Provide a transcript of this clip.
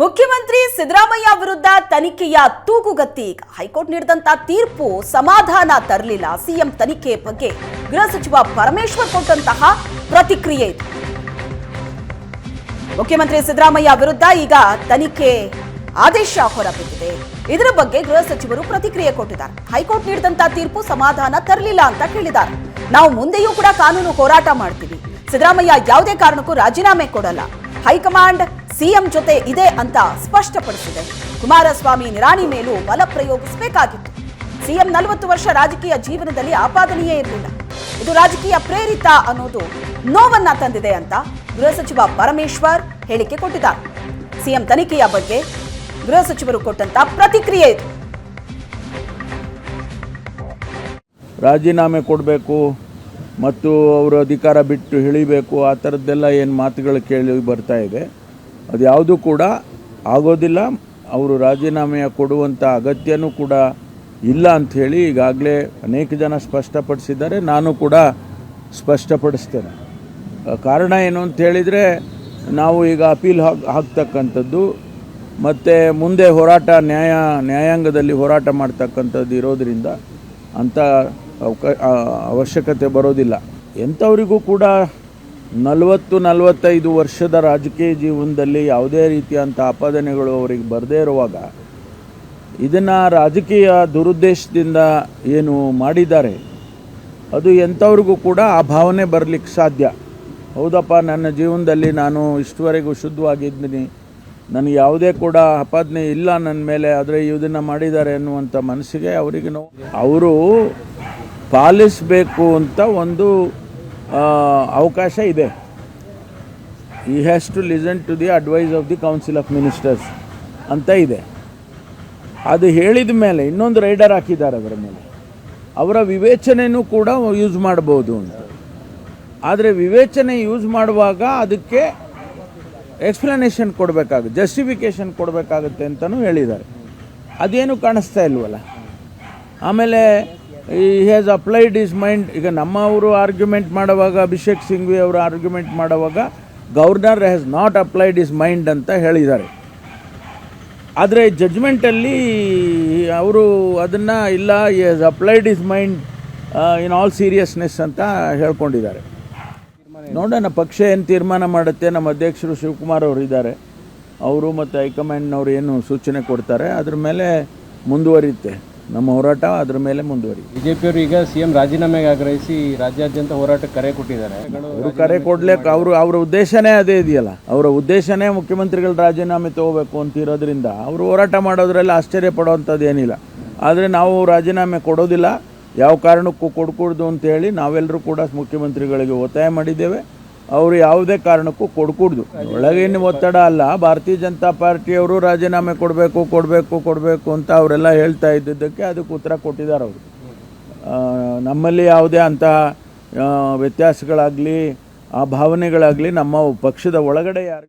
ಮುಖ್ಯಮಂತ್ರಿ ಸಿದ್ದರಾಮಯ್ಯ ವಿರುದ್ಧ ತನಿಖೆಯ ತೂಗುಗತ್ತಿ ಈಗ ಹೈಕೋರ್ಟ್ ನೀಡಿದಂತ ತೀರ್ಪು ಸಮಾಧಾನ ತರಲಿಲ್ಲ. ಸಿಎಂ ತನಿಖೆ ಬಗ್ಗೆ ಗೃಹ ಸಚಿವ ಪರಮೇಶ್ವರ್ ಕೊಟ್ಟಂತಹ ಪ್ರತಿಕ್ರಿಯೆ ಇದು. ಮುಖ್ಯಮಂತ್ರಿ ಸಿದ್ದರಾಮಯ್ಯ ವಿರುದ್ಧ ಈಗ ತನಿಖೆ ಆದೇಶ ಹೊರಬಿದ್ದಿದೆ. ಇದರ ಬಗ್ಗೆ ಗೃಹ ಸಚಿವರು ಪ್ರತಿಕ್ರಿಯೆ ಕೊಟ್ಟಿದ್ದಾರೆ. ಹೈಕೋರ್ಟ್ ನೀಡಿದಂತ ತೀರ್ಪು ಸಮಾಧಾನ ತರಲಿಲ್ಲ ಅಂತ ಹೇಳಿದ್ದಾರೆ ನಾವು ಮುಂದೆಯೂ ಕೂಡ ಕಾನೂನು ಹೋರಾಟ ಮಾಡ್ತೀವಿ. ಸಿದ್ದರಾಮಯ್ಯ ಯಾವುದೇ ಕಾರಣಕ್ಕೂ ರಾಜೀನಾಮೆ ಕೊಡಲ್ಲ. ಹೈಕಮಾಂಡ್ ಸಿಎಂ ಜೊತೆ ಇದೆ ಅಂತ ಸ್ಪಷ್ಟಪಡಿಸಿದೆ. ಕುಮಾರಸ್ವಾಮಿ ನಿರಾಣಿ ಮೇಲೂ ಬಲ ಪ್ರಯೋಗಿಸಬೇಕಾಗಿತ್ತು. ಸಿಎಂ ನಲವತ್ತು ವರ್ಷ ರಾಜಕೀಯ ಜೀವನದಲ್ಲಿ ಆಪಾದನೆಯೇ ಇರಲಿಲ್ಲ. ಇದು ರಾಜಕೀಯ ಪ್ರೇರಿತ ಅನ್ನೋದು ನೋವನ್ನ ತಂದಿದೆ ಅಂತ ಗೃಹ ಸಚಿವ ಪರಮೇಶ್ವರ್ ಹೇಳಿಕೆ ಕೊಟ್ಟಿದ್ದಾರೆ. ಸಿಎಂ ತನಿಖೆಯ ಬಗ್ಗೆ ಗೃಹ ಸಚಿವರು ಕೊಟ್ಟಂತ ಪ್ರತಿಕ್ರಿಯೆ ಇದು. ರಾಜೀನಾಮೆ ಕೊಡಬೇಕು ಮತ್ತು ಅವರು ಅಧಿಕಾರ ಬಿಟ್ಟು ಇಳಿಬೇಕು, ಆ ಥರದ್ದೆಲ್ಲ ಏನು ಮಾತುಗಳು ಕೇಳಿ ಬರ್ತಾ ಇದೆ. ಅದು ಯಾವುದೂ ಕೂಡ ಆಗೋದಿಲ್ಲ. ಅವರು ರಾಜೀನಾಮೆಯ ಕೊಡುವಂಥ ಅಗತ್ಯನೂ ಕೂಡ ಇಲ್ಲ ಅಂಥೇಳಿ ಈಗಾಗಲೇ ಅನೇಕ ಜನ ಸ್ಪಷ್ಟಪಡಿಸಿದ್ದಾರೆ. ನಾನು ಕೂಡ ಸ್ಪಷ್ಟಪಡಿಸ್ತೇನೆ. ಕಾರಣ ಏನು ಅಂತ ಹೇಳಿದರೆ ನಾವು ಈಗ ಅಪೀಲ್ ಹಾಕ್ ಹಾಕ್ತಕ್ಕಂಥದ್ದು ಮತ್ತು ಮುಂದೆ ಹೋರಾಟ ನ್ಯಾಯ, ನ್ಯಾಯಾಂಗದಲ್ಲಿ ಹೋರಾಟ ಮಾಡ್ತಕ್ಕಂಥದ್ದು ಇರೋದರಿಂದ ಅಂಥ ಅವಕ ಅವಶ್ಯಕತೆ ಬರೋದಿಲ್ಲ. ಎಂಥವರಿಗೂ ಕೂಡ ನಲವತ್ತು ನಲವತ್ತೈದು ವರ್ಷದ ರಾಜಕೀಯ ಜೀವನದಲ್ಲಿ ಯಾವುದೇ ರೀತಿಯಂಥ ಆಪಾದನೆಗಳು ಅವರಿಗೆ ಬರದೇ ಇರುವಾಗ ಇದನ್ನು ರಾಜಕೀಯ ದುರುದ್ದೇಶದಿಂದ ಏನು ಮಾಡಿದ್ದಾರೆ, ಅದು ಎಂಥವ್ರಿಗೂ ಕೂಡ ಆ ಭಾವನೆ ಬರಲಿಕ್ಕೆ ಸಾಧ್ಯ. ಹೌದಪ್ಪ, ನನ್ನ ಜೀವನದಲ್ಲಿ ನಾನು ಇಷ್ಟುವರೆಗೂ ಶುದ್ಧವಾಗಿದ್ದೀನಿ, ನನಗೆ ಯಾವುದೇ ಕೂಡ ಆಪಾದನೆ ಇಲ್ಲ ನನ್ನ ಮೇಲೆ, ಆದರೆ ಇದನ್ನು ಮಾಡಿದ್ದಾರೆ ಅನ್ನುವಂಥ ಮನಸ್ಸಿಗೆ ಅವರಿಗೆ ಅವರು ಪಾಲಿಸಬೇಕು ಅಂತ ಒಂದು ಅವಕಾಶ ಇದೆ. ಈ has to listen to the advice of the council of ministers ಅಂತ ಇದೆ. ಅದು ಹೇಳಿದ ಮೇಲೆ, ಇನ್ನೊಂದು ರೈಡರ್ ಹಾಕಿದ್ದಾರೆ ಅದರ ಮೇಲೆ. ಅವರ ವಿವೇಚನೆಯೂ ಕೂಡ ಯೂಸ್ ಮಾಡ್ಬೋದು ಅಂತ. ಆದರೆ ವಿವೇಚನೆ ಯೂಸ್ ಮಾಡುವಾಗ ಅದಕ್ಕೆ ಎಕ್ಸ್ಪ್ಲನೇಷನ್ ಕೊಡಬೇಕಾಗುತ್ತೆ ಜಸ್ಟಿಫಿಕೇಷನ್ ಕೊಡಬೇಕಾಗುತ್ತೆ ಅಂತಲೂ ಹೇಳಿದ್ದಾರೆ. ಅದೇನು ಕಾಣಿಸ್ತಾ ಇಲ್ವಲ್ಲ? ಆಮೇಲೆ ಈ ಹ್ಯಾಸ್ ಅಪ್ಲೈಡ್ ಇಸ್ ಮೈಂಡ್ ಈಗ ನಮ್ಮವರು ಆರ್ಗ್ಯುಮೆಂಟ್ ಮಾಡುವಾಗ ಅಭಿಷೇಕ್ ಸಿಂಘ್ವಿ ಅವರು ಆರ್ಗ್ಯುಮೆಂಟ್ ಮಾಡುವಾಗ governor has not applied his mind ಅಂತ ಹೇಳಿದ್ದಾರೆ. ಆದರೆ ಜಡ್ಜ್ಮೆಂಟಲ್ಲಿ ಅವರು ಅದನ್ನು ಇಲ್ಲ has applied his mind in all seriousness ಅಂತ ಹೇಳ್ಕೊಂಡಿದ್ದಾರೆ. ನೋಡೋಣ, ಪಕ್ಷ ಏನು ತೀರ್ಮಾನ ಮಾಡುತ್ತೆ. ನಮ್ಮ ಅಧ್ಯಕ್ಷರು ಶಿವಕುಮಾರ್ ಅವರು ಇದ್ದಾರೆ. ಅವರು ಮತ್ತು ಹೈಕಮಾಂಡ್ನವ್ರು ಏನು ಸೂಚನೆ ಕೊಡ್ತಾರೆ. ಅದ್ರ ಮೇಲೆ ಮುಂದುವರಿಯುತ್ತೆ. ನಮ್ಮ ಹೋರಾಟ ಅದ್ರ ಮೇಲೆ ಮುಂದುವರಿ ಬಿಜೆಪಿಯವರು ಈಗ ಸಿಎಂ ರಾಜೀನಾಮೆಗೆ ಆಗ್ರಹಿಸಿ ರಾಜ್ಯಾದ್ಯಂತ ಹೋರಾಟ ಕರೆ ಕೊಟ್ಟಿದ್ದಾರೆ. ಅವರು ಕರೆ ಕೊಡ್ಲೇ ಅವರು ಅವರ ಉದ್ದೇಶನೇ ಅದೇ ಇದೆಯಲ್ಲ. ಅವರ ಉದ್ದೇಶನೇ ಮುಖ್ಯಮಂತ್ರಿಗಳ ರಾಜೀನಾಮೆ ತಗೋಬೇಕು ಅಂತ ಇರೋದ್ರಿಂದ ಅವರು ಹೋರಾಟ ಮಾಡೋದ್ರಲ್ಲಿ ಆಶ್ಚರ್ಯ ಪಡುವಂಥದ್ದು ಏನಿಲ್ಲ. ಆದರೆ ನಾವು ರಾಜೀನಾಮೆ ಕೊಡೋದಿಲ್ಲ. ಯಾವ ಕಾರಣಕ್ಕೂ ಕೊಡಕೂಡ್ದು ಅಂತ ಹೇಳಿ ನಾವೆಲ್ಲರೂ ಕೂಡ ಮುಖ್ಯಮಂತ್ರಿಗಳಿಗೆ ಒತ್ತಾಯ ಮಾಡಿದ್ದೇವೆ. ಅವರು ಯಾವುದೇ ಕಾರಣಕ್ಕೂ ಕೊಡ್ಕೂಡ್ದು. ಒಳಗಿನ ಒತ್ತಡ ಅಲ್ಲ. ಭಾರತೀಯ ಜನತಾ ಪಾರ್ಟಿಯವರು ರಾಜೀನಾಮೆ ಕೊಡಬೇಕು ಕೊಡಬೇಕು ಕೊಡಬೇಕು ಅಂತ ಅವರೆಲ್ಲ ಹೇಳ್ತಾ ಇದ್ದಿದ್ದಕ್ಕೆ ಅದಕ್ಕೆ ಉತ್ತರ ಕೊಟ್ಟಿದ್ದಾರೆ ಅವರು. ನಮ್ಮಲ್ಲಿ ಯಾವುದೇ ಅಂತಹ ವ್ಯತ್ಯಾಸಗಳಾಗಲಿ, ಆ ಭಾವನೆಗಳಾಗಲಿ ನಮ್ಮ ಪಕ್ಷದ ಒಳಗಡೆ ಯಾರು